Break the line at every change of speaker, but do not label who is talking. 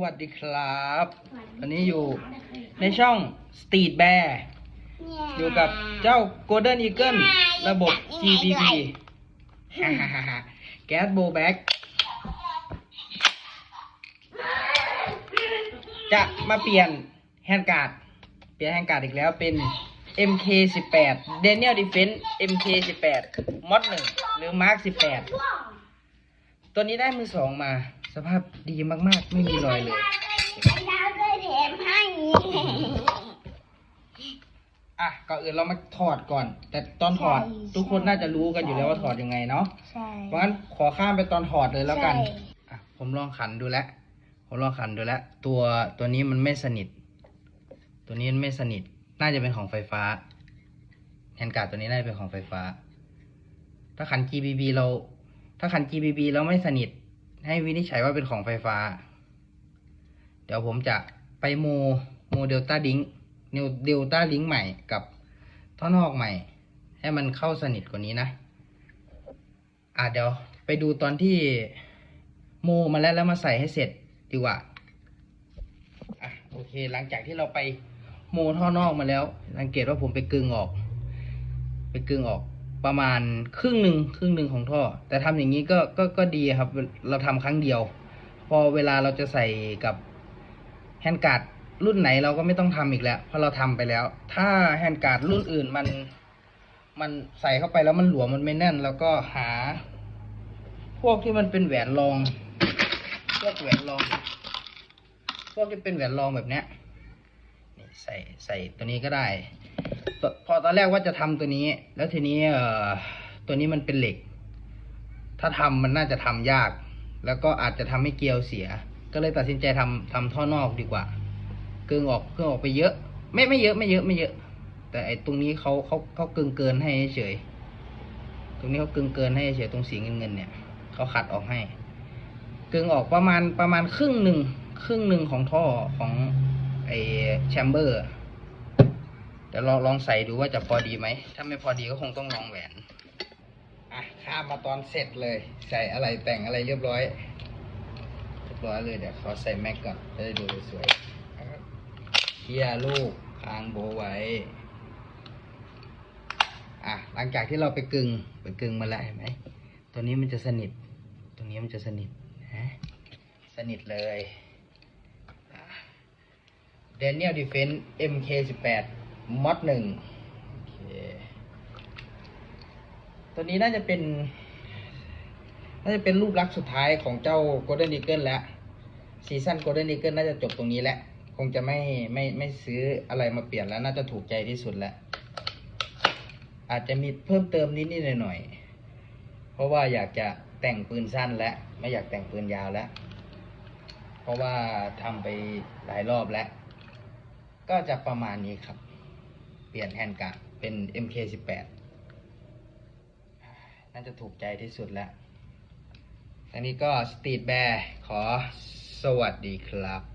วัสดีครับ วันนี้อยู่ในช่อง Street Bear อยู่กับเจ้า Golden Eagle ระบบ GBB ฮ่าฮ่าฮ่าฮ่าแก๊สโบแบ็กจะมาเปลี่ยนแฮนด์การ์ด เปลี่ยนแฮนด์การ์ดอีกแล้วเป็น MK18 Daniel Defense MK18 มอด1หรือ Mark 18 ตัวนี้ได้มือสองมา สภาพดีมากๆ ไม่มีรอยเลยอะก่อนอื่นเรามาถอดก่อน แต่ตอนถอด
ใช่
ทุกคนน่าจะรู้กันอยู่แล้วว่าถอดยังไงเนาะ
ใช่
เพราะงั้นขอข้ามไปตอนถอดเลยแล้วกัน
ใช่
อะผมลองขันดูแล้วผมลองขันดูแล้วตัวตัวนี้มันไม่สนิท ตัวนี้มันไม่สนิท น่าจะเป็นของไฟฟ้าแฮนด์การ์ดตัวนี้น่าจะเป็นของไฟฟ้า ถ้าขัน GBB เรา ถ้าขัน GBB แล้วไม่สนิท ให้วินิจฉัยว่าเป็นของไฟฟ้า เดี๋ยวผมจะไปโมโมเดลต้าดิงเนวเดลต้าลิงใหม่กับท่อนอกใหม่ ให้มันเข้าสนิทกว่านี้นะ อะเดี๋ยวไปดูตอนที่โมมาแล้วแล้วมาใส่ให้เสร็จดีกว่าอะโอเค หลังจากที่เราไปโมท่อนอกมาแล้วสังเกตว่าผมไปกึงออก ไปกึงออก ประมาณครึ่งหนึ่งครึ่งหนึ่งของท่อ แต่ทำอย่างนี้ก็ก็ก็ดีครับ เราทำครั้งเดียว พอเวลาเราจะใส่กับแฮนด์การ์ดรุ่นไหนเราก็ไม่ต้องทำอีกแล้ว เพราะเราทำไปแล้ว ถ้าแฮนด์การ์ดรุ่นอื่นมัน มันใส่เข้าไปแล้วมันหลวมมันไม่แน่น แล้วก็หา พวกที่มันเป็นแหวนรอง พวกแหวนรอง พวกที่เป็นแหวนรองแบบเนี้ยใส่ใส่ตัวนี้ก็ได้ พอตอนแรกว่าจะทำตัวนี้ แล้วทีนี้เอ่อตัวนี้มันเป็นเหล็ก ถ้าทำมันน่าจะทำยาก แล้วก็อาจจะทำให้เกลียวเสีย ก็เลยตัดสินใจทำทำท่อนอกดีกว่าเกึงออกเกึงออกไปเยอะ ไม่ไม่เยอะไม่เยอะไม่เยอะ แต่ไอ้ตรงนี้เขาเขาเขาเกินเกินให้เฉย ตรงนี้เขาเกินเกินให้เฉยตรงสีเงินเงินเนี่ยเขาขัดออกให้กึงออกประมาณประมาณครึ่งหนึ่งครึ่งหนึ่งของท่อของไอ้แชมเบอร์ เดี๋ยวลองลองใส่ดูว่าจะพอดีไหม ถ้าไม่พอดีก็คงต้องลองแหวน อะข้ามมาตอนเสร็จเลย ใส่อะไรแต่งอะไรเรียบร้อย เรียบร้อยเลยเดี๋ยวขอใส่แม็กก่อนจะได้ดูสวยๆเคียลูกคางโบไว้ อะหลังจากที่เราไปกึงไปกึงมาแล้วเห็นไหม ตัวนี้มันจะสนิทตรงนี้มันจะสนิทนะสนิทเลย Daniel Defense MK18 มอดหนึ่ งโอเคตัวนี้น่าจะเป็น น่าจะเป็นรูปลักษณ์สุดท้ายของเจ้า Golden Eagle แล้ว ซีซั่น Golden Eagle น่าจะจบตรงนี้แล้ว คงจะไม่ไม่ไม่ซื้ออะไรมาเปลี่ยนแล้ว น่าจะถูกใจที่สุดแล้ว อาจจะมีเพิ่มเติมนิดๆหน่อยๆเพราะว่าอยากจะแต่งปืนสั้นแล้ว ไม่อยากแต่งปืนยาวแล้ว เพราะว่าทำไปหลายรอบแล้ว ก็จะประมาณนี้ครับ เปลี่ยนแฮนด์การ์ดเป็น MK18 น่าจะถูกใจที่สุดแล้วอันนี้ก็สตีดแบร์ขอสวัสดีครับ